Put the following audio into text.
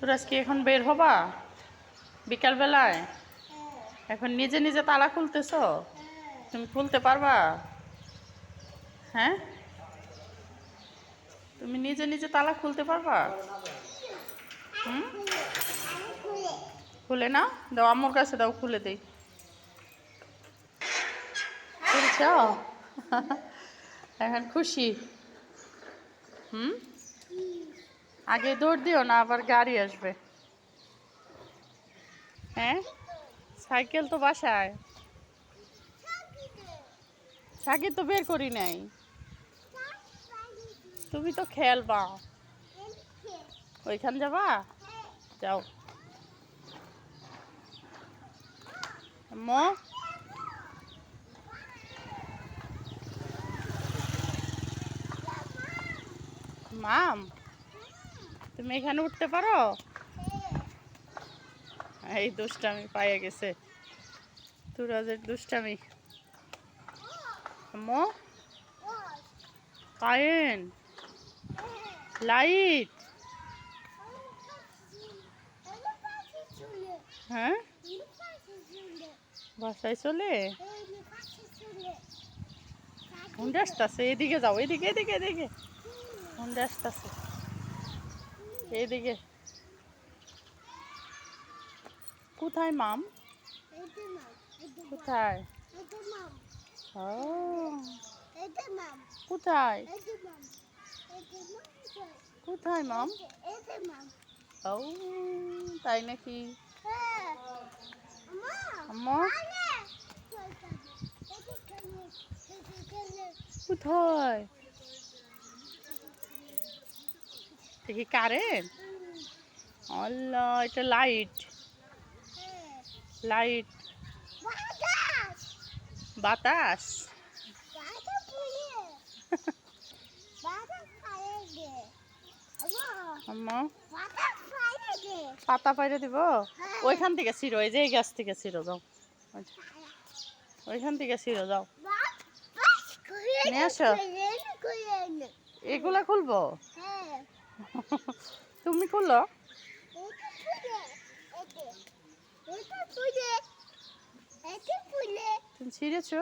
তোর আজকে এখন বের হবা? বিকালবেলায়? এখন নিজে নিজে তালা খুলতেছ? তুমি খুলতে পারবা? হ্যাঁ? তুমি নিজে নিজে তালা খুলতে পারবা? হুম? খুলে না দাও আমার কাছে দাও, খুলে দেই। খুলছ? এখন খুশি। হুম? আগে দৌড় দিও না, আবার গাড়ি আসবে। হ্যাঁ? সাইকেল তো বাসায়। সাইকেল তো বের করি নাই। তুমি তো খেলবা। ওইখান যাবা? যাও। মাম? তুমি এখানে উঠতে পারো? এই দুষ্টামি পাইয়ে গেছে। তুরাজের দুষ্টামি। মো কায়েন? লাইট? হ্যাঁ? বাসায় চলে? হুন্ডে আসতেছে। এদিকে যাও, এদিকে এদিকে এদিকে। হুন্ডে আসতেছে। এইদিকে। কোথায় মাম? কোথায়? ও। কোথায়? কোথায় মাম? ও তাই নাকি? কোথায়? দেখি কারেন্ট আল্লাহ এটা লাইট লাইট বাতাস? পাতা পাইরে দিব? ওইখান থেকে ছিড়ো এই যে এই গাছ থেকে ছিড়ো যাও। ওইখান থেকে ছিড়ো যাও। নিয়ে আসো। এগুলা খুলবো? তুমি খুলো তুমি ছিঁড়েছো?